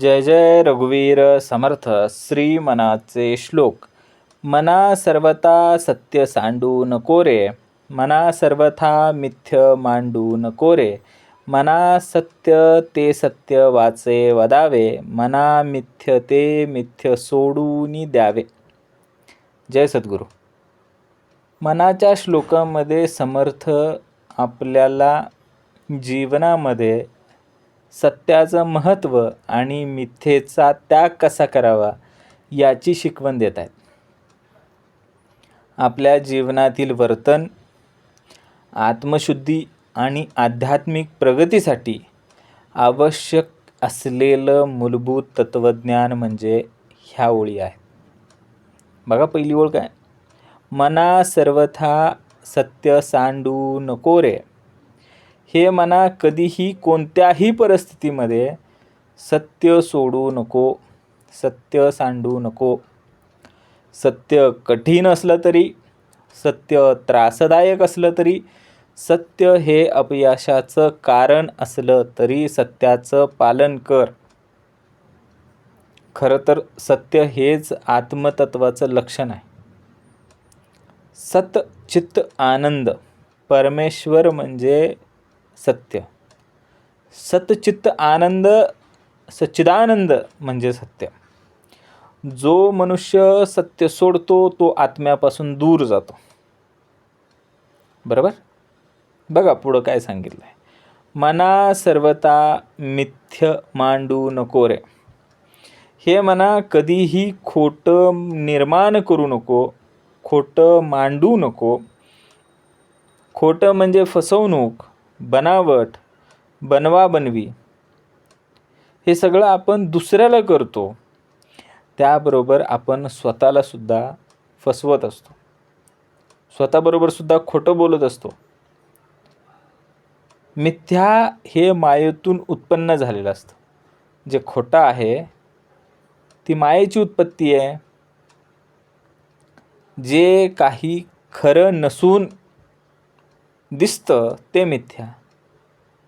जय जय रघुवीर समर्थ श्री मनाचे श्लोक. मना सर्वता सत्य सांडू नको रे. मना सर्वथा मिथ्य मांडू नको रे. मना सत्य ते सत्य वाचे वदावे. मना मिथ्य ते मिथ्य सोडून द्यावे. जय सद्गुरू. मनाच्या श्लोकामध्ये समर्थ आपल्याला जीवनामध्ये सत्याचं महत्त्व आणि मिथ्येचा त्याग कसा करावा याची शिकवण देत आहेत. आपल्या जीवनातील वर्तन आत्मशुद्धी आणि आध्यात्मिक प्रगतीसाठी आवश्यक असलेलं मूलभूत तत्त्वज्ञान म्हणजे ह्या ओळी आहेत. बघा पहिली ओळ काय? मना सर्वथा सत्य सांडू नको रे. हे म्हणा कधीही कोणत्याही परिस्थितीमध्ये सत्य सोडू नको सत्य सांडू नको. सत्य कठीण असलं तरी सत्य त्रासदायक असलं तरी सत्य हे अपयशाचं कारण असलं तरी सत्याचं पालन कर. खरं तर सत्य हेच आत्मतत्वाचं लक्षण आहे. सत चित्त आनंद परमेश्वर म्हणजे सत्य. सतचित्त आनंद सच्चिदानंद म्हणजे सत्य. जो मनुष्य सत्य सोडतो तो आत्म्यापासून दूर जातो. बरोबर? बघा पुढं काय सांगितलं आहे मना सर्वता मिथ्य मांडू नको रे. हे मना कधीही खोटं निर्माण करू नको खोटं मांडू नको. खोटं म्हणजे फसवणूक बनावट बनवा बनवी. हे सगळं आपण दुसऱ्याला करतो. त्याबरोबर आपण स्वतःला सुद्धा फसवत असतो. स्वतःबरोबर सुद्धा खोटं बोलत असतो. मिथ्या हे मायेतून उत्पन्न झालेलं असतं. जे खोटं आहे ती मायेची उत्पत्ती आहे. जे काही खरं नसून दिसतं ते मिथ्या.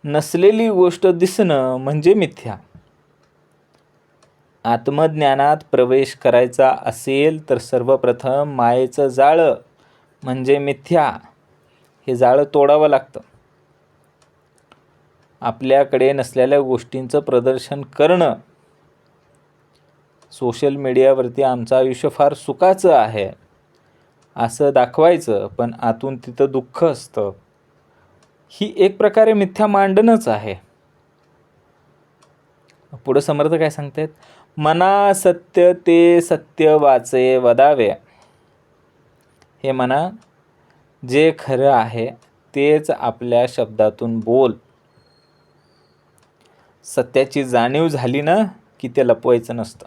नसलेली गोष्ट दिसणं म्हणजे मिथ्या. आत्मज्ञानात प्रवेश करायचा असेल तर सर्वप्रथम मायेचं जाळं म्हणजे मिथ्या. हे जाळं तोडावं लागतं. आपल्याकडे नसलेल्या गोष्टींचं प्रदर्शन करणं. सोशल मीडियावरती आमचं आयुष्य फार सुखाचं आहे. असं दाखवायचं पण आतून तिथं दुःख असतं. ही एक प्रकारे मिथ्या मांडणच आहे. पुढं समर्थ काय सांगतायत? मना सत्य ते सत्य वाचे वदावे. हे मना जे खरं आहे तेच आपल्या शब्दातून बोल. सत्याची जाणीव झाली ना की ते लपवायचं नसतं.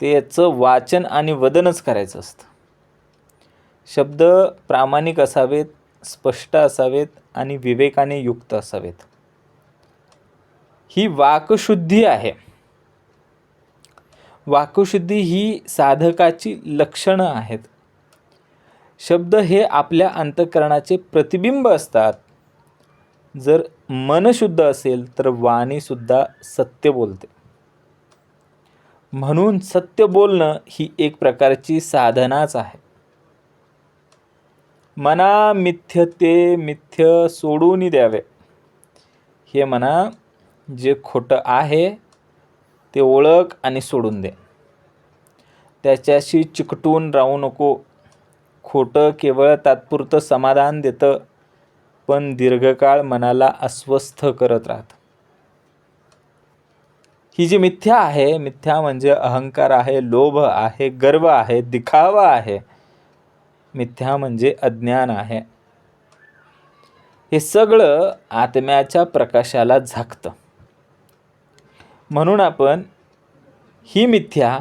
त्याचं वाचन आणि वदनच करायचं असतं. शब्द प्रामाणिक असावेत स्पष्ट असावेत आणि विवेकाने युक्त असावेत. ही वाकशुद्धी आहे. वाकशुद्धी ही साधकाची लक्षणं आहेत. शब्द हे आपल्या अंतकरणाचे प्रतिबिंब असतात. जर मन शुद्ध असेल तर वाणीसुद्धा सत्य बोलते. म्हणून सत्य बोलणं ही एक प्रकारची साधनाच आहे. मना मिथ्य ते मिथ्य सोडून द्यावे. हे म्हणा जे खोटं आहे ते ओळख आणि सोडून दे. त्याच्याशी चिकटून राहू नको. खोटं केवळ तात्पुरतं समाधान देतं पण दीर्घकाळ मनाला अस्वस्थ करत राहतं. ही जी मिथ्या आहे मिथ्या म्हणजे अहंकार आहे लोभ आहे गर्व आहे दिखावा आहे मिथ्या म्हणजे अज्ञान आहे. हे सगळं आत्म्याच्या प्रकाशाला झाकतं. म्हणून आपण ही मिथ्या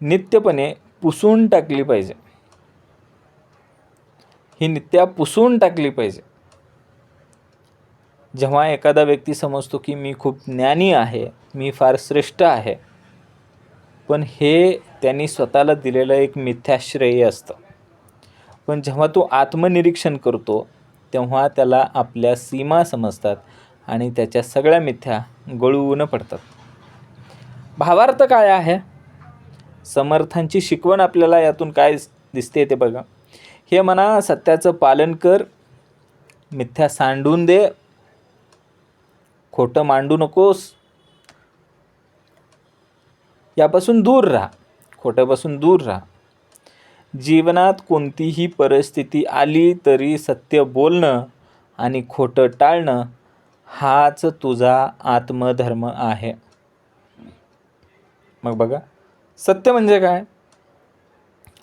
नित्यपणे पुसून टाकली पाहिजे. ही नित्या पुसून टाकली पाहिजे. जेव्हा एखादा व्यक्ती समजतो की मी खूप ज्ञानी आहे मी फार श्रेष्ठ आहे पण हे त्यांनी स्वतःला दिलेलं एक मिथ्याश्रेय असतं. पण जेव्हा तो आत्मनिरीक्षण करतो तेव्हा त्याला आपल्या सीमा समजतात आणि त्याच्या सगळ्या मिथ्या गळून पडतात. भावार्थ काय आहे? समर्थांची शिकवण आपल्याला यातून काय दिसते ते बघा. हे म्हणा सत्याचं पालन कर मिथ्या सांडून दे खोटं मांडू नकोस. यापासून दूर राहा खोट्यापासून दूर राहा. जीवनात कोणतीही परिस्थिती आली तरी सत्य बोलणं आणि खोटं टाळणं हाच तुझा आत्मधर्म आहे. मग बघा सत्य म्हणजे काय?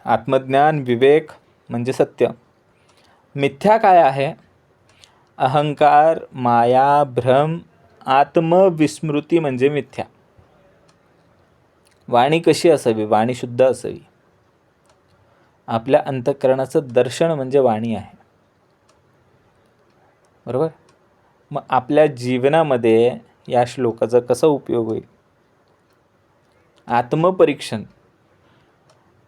आत्मज्ञान विवेक म्हणजे सत्य. मिथ्या काय आहे? अहंकार माया भ्रम आत्मविस्मृती म्हणजे मिथ्या. वाणी कशी असावी? वाणी शुद्ध असावी. आपल्या अंतःकरणाचं दर्शन म्हणजे वाणी आहे. बरोबर? मग आपल्या जीवनामध्ये या श्लोकाचा कसा उपयोग होईल? आत्मपरीक्षण.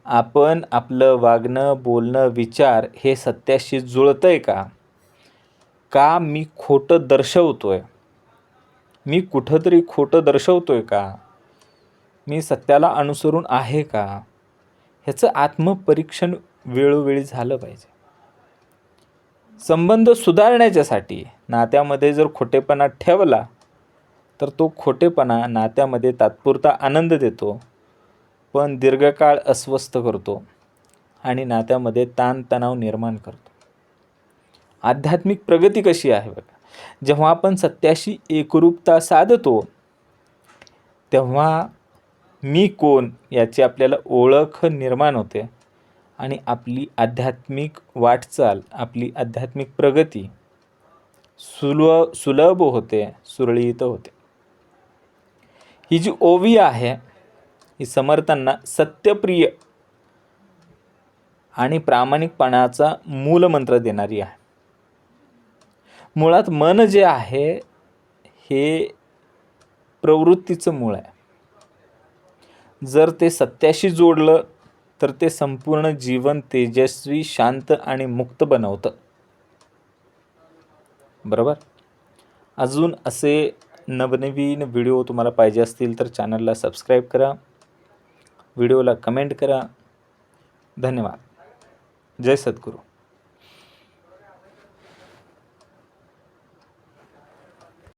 आपण आपलं वागणं बोलणं विचार हे सत्याशी जुळतं आहे का? का मी खोटं दर्शवतो आहे मी कुठंतरी खोटं दर्शवतो आहे का? मी सत्याला अनुसरून आहे का? ह्याचं आत्मपरीक्षण वेळोवेळी झालं पाहिजे. संबंध सुधारण्याच्यासाठी नात्यामध्ये जर खोटेपणा ठेवला तर तो खोटेपणा नात्यामध्ये तात्पुरता आनंद देतो पण दीर्घकाळ अस्वस्थ करतो आणि नात्यामध्ये ताणतणाव निर्माण करतो. आध्यात्मिक प्रगती कशी आहे बघा. जेव्हा आपण सत्याशी एकरूपता साधतो तेव्हा मी कोण याची आपल्याला ओळख निर्माण होते. आणि आपली आध्यात्मिक वाटचाल आपली आध्यात्मिक प्रगती सुलभ सुलभ होते सुरळीत होते. ही जी ओवी आहे ही समर्थांना सत्यप्रिय आणि प्रामाणिकपणाचा मूलमंत्र देणारी आहे. मुळात मन जे आहे हे प्रवृत्तीचं मूळ आहे. जर ते सत्याशी जोडलं तर ते संपूर्ण जीवन तेजस्वी शांत आणि मुक्त बनवतं. बरोबर? अजून असे नवनवीन व्हिडिओ तुम्हाला पाहिजे असतील तर चॅनलला सबस्क्राईब करा. व्हिडिओला कमेंट करा. धन्यवाद. जय सद्गुरू.